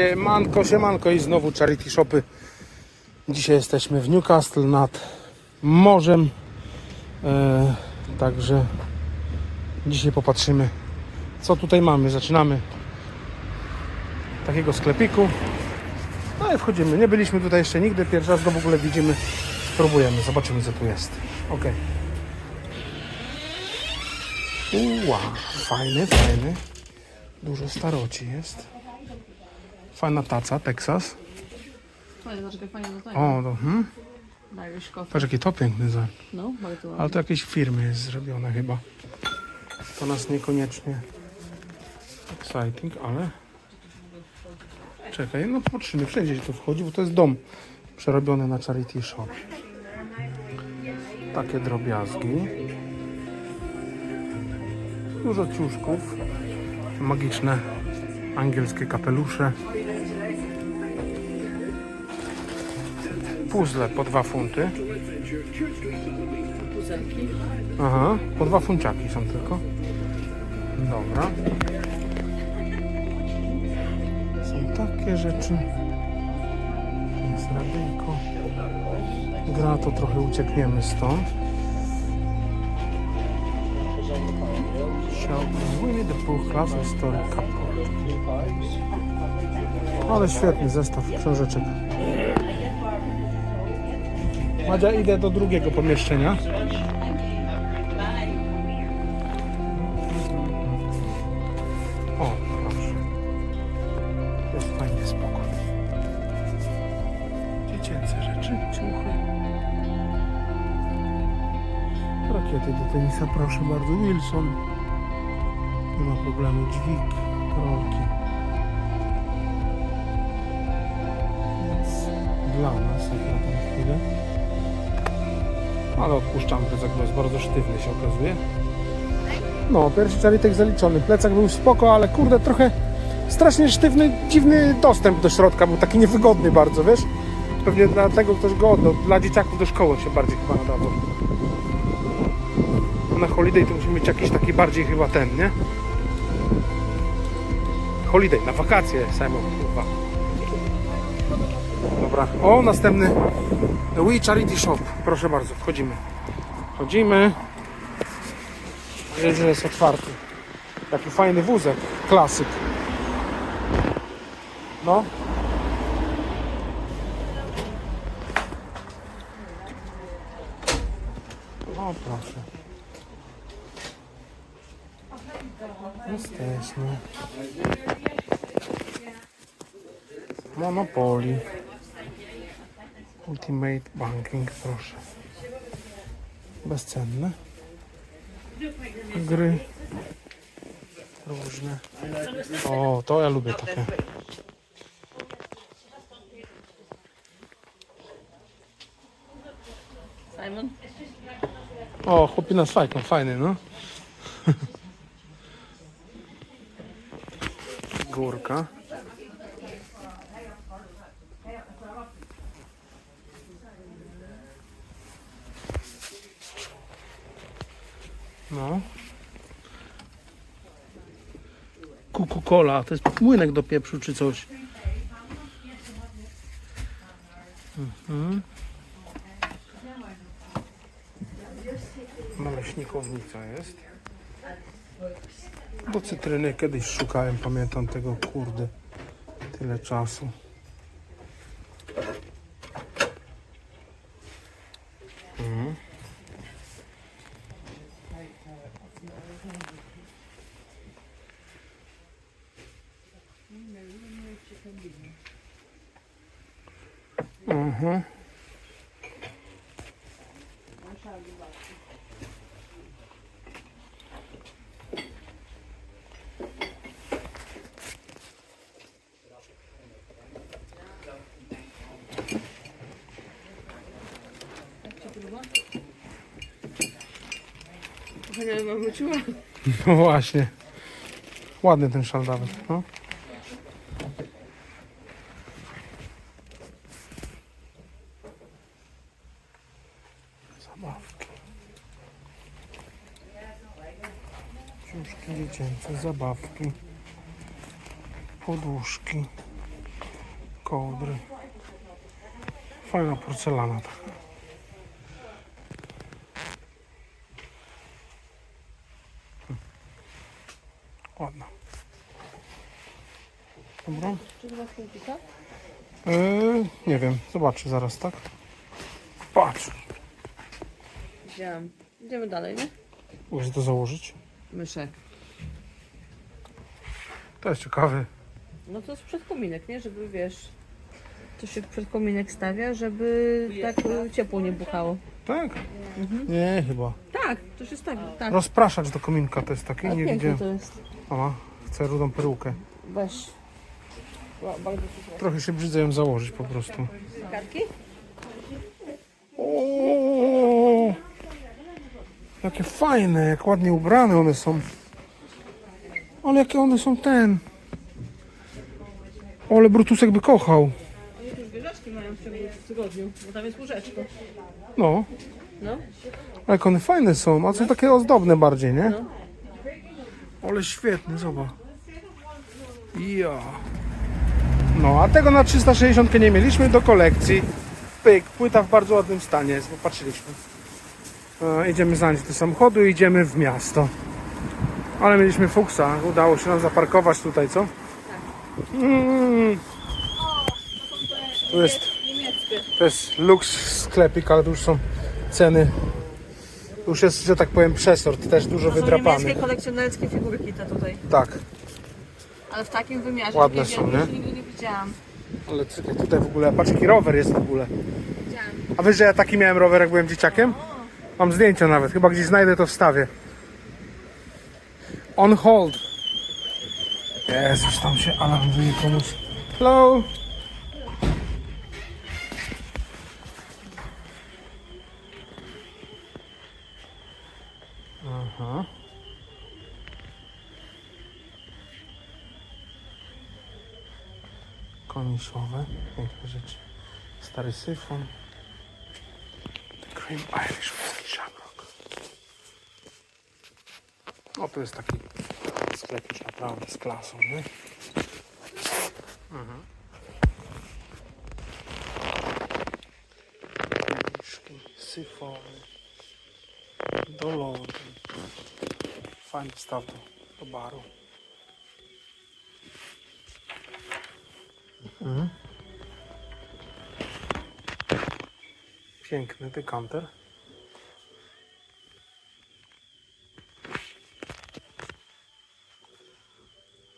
Siemanko, siemanko i znowu charity shopy. Dzisiaj jesteśmy w Newcastle nad morzem. E, także dzisiaj popatrzymy co tutaj mamy. Zaczynamy takiego sklepiku. No i wchodzimy. Nie byliśmy tutaj jeszcze nigdy. Pierwszy raz go w ogóle widzimy. Spróbujemy, zobaczymy co tu jest. Ok. Uła, fajny, fajny. Dużo staroci jest. Fajna taca, Texas. Fajnie, zobacz, jak fajnie dostaje. O, to, hmm? Irish coffee. patrz jaki to piękny za. No, bardzo ładnie. Ale to jakieś firmy jest zrobione chyba. To nas niekoniecznie exciting, ale czekaj, no patrzymy, wszędzie się to wchodzi, bo to jest dom przerobiony na charity shop. Takie drobiazgi. Dużo ciuszków. Magiczne angielskie kapelusze. Puzzle po dwa funty. Puzelki. Aha, po dwa funciaki są tylko. Dobra. Są takie rzeczy. Jest radyjko. Gra to trochę uciekniemy stąd. Winnie the Pooh Classic Story Couple. Ale świetny zestaw książeczek. Madzia, idę do drugiego pomieszczenia. O, proszę. Jest fajnie spokój. Dziecięce rzeczy, ciuchy. Rakiety do tenisa, proszę bardzo. Wilson. Nie ma problemu. Dźwig, rolki. Więc dla nas, jak na tę chwilę. Ale odpuszczam plecak, bo jest bardzo sztywny się okazuje. No, pierwszy czaritek zaliczony. Plecak był spoko, ale kurde, trochę strasznie sztywny, dziwny dostęp do środka. Był taki niewygodny bardzo, wiesz? Pewnie dlatego ktoś go oddał. Dla dzieciaków do szkoły się bardziej chyba nadawał. Na holiday to musimy mieć jakiś taki bardziej chyba ten, nie? Holiday, na wakacje, Simon, chyba. Dobra, o, następny We Charity Shop. Proszę bardzo, wchodzimy. Wchodzimy. Jedzie jest otwarty. Taki fajny wózek. Klasyk. No. O proszę. Jesteśmy. Monopoly. Ultimate Banking, proszę. Bezcenne gry różne. O, to ja lubię takie. Simon? O, chłopina z fajką, fajny, no. Górka. No. Coca-Cola, to jest młynek do pieprzu czy coś. Mhm. Naleśnikownica jest. Do cytryny kiedyś szukałem, pamiętam tego, kurde, tyle czasu. Mhm. Mhm. Nie mam wróciła. No właśnie. Ładny ten szal nawet. No. Zabawki. Książki dziecięce, zabawki. Poduszki. kołdry. Fajna porcelana taka. Dobra. Czy to masz kultika? Yy, nie wiem, zobaczę zaraz, tak? Patrz. Wziąłem. Idziemy dalej, nie? Muszę to założyć. Myszek. To jest ciekawe. No to jest przed kominek, nie? Żeby wiesz. To się przed kominek stawia, żeby tak y, ciepło nie buchało. Tak? Nie, chyba. Tak, to się stawi. Tak. Rozpraszacz do kominka to jest taki, A nie widziałem. to jest. Mama, chcę rudą perukę. Weź. Trochę się brzydzę ją założyć po prostu. Kartki? O, jakie fajne, jak ładnie ubrane one są. Ale jakie one są ten. O, ale Brutusek by kochał. Oni tu zwierzaczki mają w ciągu tygodniu, bo tam jest łóżeczko. No, No. ale jak one fajne są, a są takie ozdobne bardziej, nie? No. Ale świetny, zobacz. Ja. No, a tego na 360 nie mieliśmy do kolekcji. Pyk, płyta w bardzo ładnym stanie jest, bo patrzyliśmy. E, idziemy zanieść do samochodu i idziemy w miasto. Ale mieliśmy fuksa, udało się nam zaparkować tutaj, co? Mm. Tu jest, to jest luks sklepik, ale tu już są ceny. Już jest, że tak powiem, przesort, też dużo wydrapany. niemieckie kolekcjonerskie figurki te tutaj. Tak. Ale w takim wymiarze. Ładne takiej są, wielkości nie? Nigdy nie widziałam. Ale czekaj, tutaj w ogóle, patrz jaki rower jest w ogóle. Widziałam. A wiesz, że ja taki miałem rower, jak byłem dzieciakiem? Mam zdjęcia nawet, chyba gdzieś znajdę to wstawię. On hold. Jezus, tam się alarm wyje komuś. Hello? Aha. Komisowe, piękne rzeczy. Stary syfon. The Cream Irish Whiskey Shamrock. O, to jest taki sklep już naprawdę z klasą, nie? Mhm. Kieliszki, syfony, do lodu. Fajny staw do, do baru. Mhm. Piękny dekanter.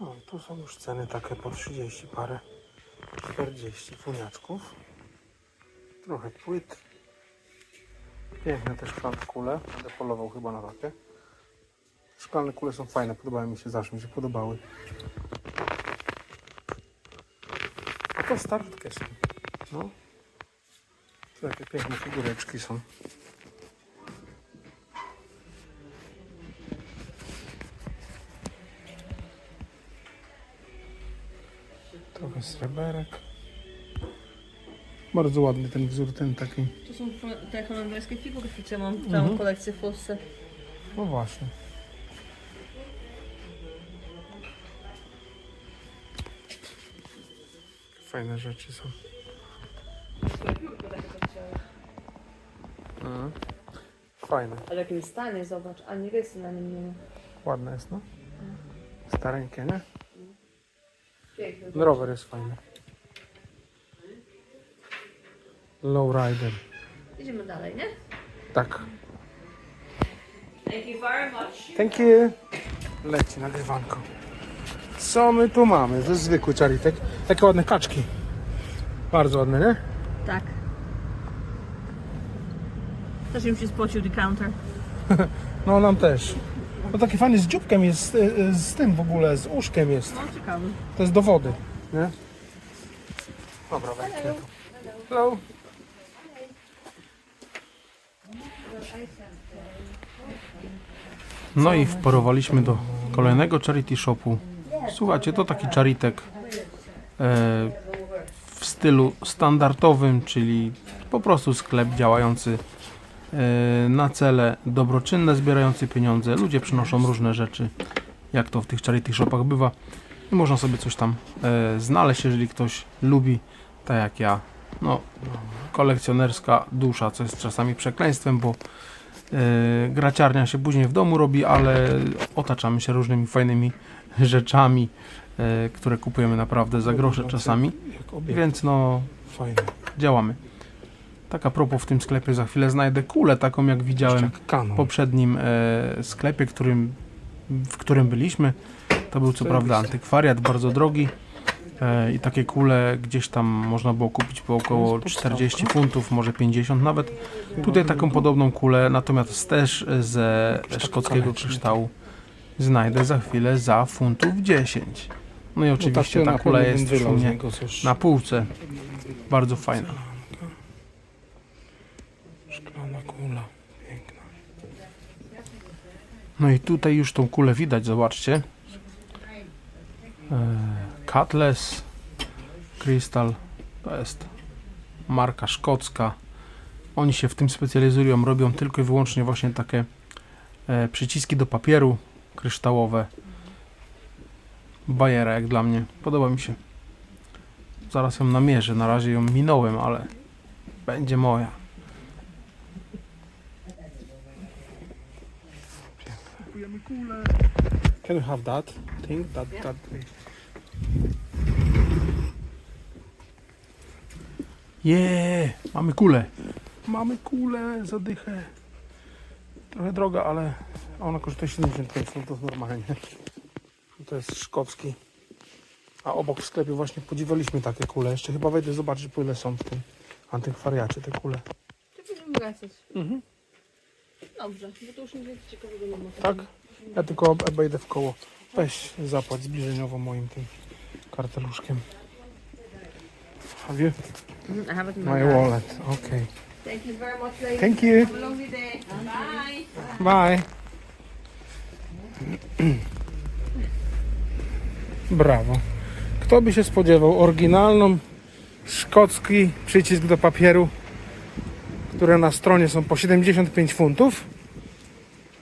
No, tu są już ceny takie po 30 parę, 40 funiaczków. Trochę płyt. Piękne te szklane kule. Będę polował chyba na takie. Szklane kule są fajne, podobały mi się zawsze, mi się podobały. A to startkie są. No. Takie piękne figureczki są. Trochę sreberek. Bardzo ładny ten wzór, ten taki. To są te holenderskie figurki, co mam całą Mhm. kolekcję w Polsce. No właśnie. Fajne rzeczy są. Mhm. Fajne. Ale w jakim stanie, zobacz, ani rysy na nim nie ma. Ładne jest, no. Stareńkie, nie? No, rower jest fajny. Lowrider. Idziemy dalej, nie? Tak. Thank you very much. Thank you. Leci nagrywanko. Co my tu mamy? To jest zwykły czaritek. Takie ładne kaczki. Bardzo ładne, nie? Tak. Też im się spocił decounter. No nam też. No taki fajny z dzióbkiem jest, y, y, z tym w ogóle, z uszkiem jest. No ciekawy. To jest do wody, nie? Dobra, wejdę. Hello. No i wporowaliśmy do kolejnego charity shopu. Słuchajcie, to taki charitek e, w stylu standardowym, czyli po prostu sklep działający na cele dobroczynne, zbierający pieniądze. Ludzie przynoszą różne rzeczy, jak to w tych charity shopach bywa. i można sobie coś tam e, znaleźć, jeżeli ktoś lubi, tak jak ja. No, kolekcjonerska dusza, co jest czasami przekleństwem, bo e, graciarnia się później w domu robi, ale otaczamy się różnymi fajnymi rzeczami, e, które kupujemy naprawdę za grosze czasami, więc no działamy. Tak a propos w tym sklepie za chwilę znajdę kulę taką jak widziałem w poprzednim e, sklepie, którym, w którym byliśmy. To był co prawda antykwariat, bardzo drogi e, i takie kule gdzieś tam można było kupić po około 40 funtów, może 50 nawet. Tutaj taką podobną kulę, natomiast też ze szkockiego kryształu znajdę za chwilę za funtów 10. No i No oczywiście ta kula jest w sumie na półce. Bardzo fajna. Szklana kula. Piękna. No i tutaj już tą kulę widać, zobaczcie. E, Cutlass Crystal to jest marka szkocka. Oni się w tym specjalizują, robią tylko i wyłącznie właśnie takie e, przyciski do papieru kryształowe. Bajera jak dla mnie, podoba mi się. Zaraz ją namierzę, na razie ją minąłem, ale będzie moja. Kulę. Can you have that thing? That, that Je, mamy kulę. Mamy kulę, zadychę. Trochę droga, ale ona kosztuje 75 funtów normalnie. To jest szkocki. A obok w sklepie właśnie podziwialiśmy takie kule. Jeszcze chyba wejdę zobaczyć po ile są w tym antykwariacie te kule. Czy będziemy wracać? Mhm. Dobrze, bo to już nic ciekawego nie ma. Tak? Ja tylko ob- obejdę w koło. Weź zapłać zbliżeniowo moim tym karteluszkiem. Have you? I have it in my My bag. wallet. Okay. Thank you very much, ladies. Thank you. Have a lovely day. Bye. Bye. Brawo. Kto by się spodziewał oryginalną szkocki przycisk do papieru, które na stronie są po 75 funtów.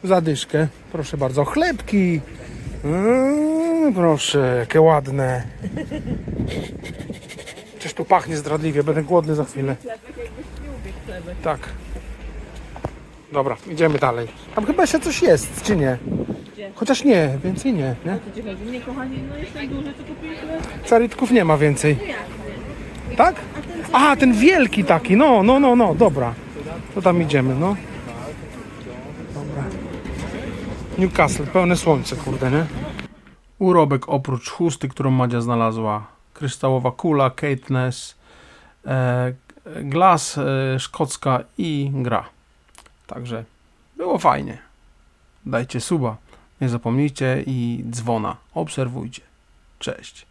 Zadyszkę. Proszę bardzo. Chlebki. Mm, proszę, jakie ładne. Coś tu pachnie zdradliwie, będę głodny za chwilę. Tak. Dobra, idziemy dalej. Tam chyba jeszcze coś jest, czy nie? Chociaż nie, więcej nie, nie? Nie, kochani, no jest duży, co kupiliśmy. Caritków nie ma więcej. Tak? A, ten wielki taki, no, no, no, no, dobra. To tam idziemy, no. Dobra. Newcastle, pełne słońce, kurde, nie? Urobek oprócz chusty, którą Madzia znalazła, kryształowa kula, Caithness, e, glas e, szkocka i gra. Także było fajnie. Dajcie suba, nie zapomnijcie i dzwona. Obserwujcie. Cześć.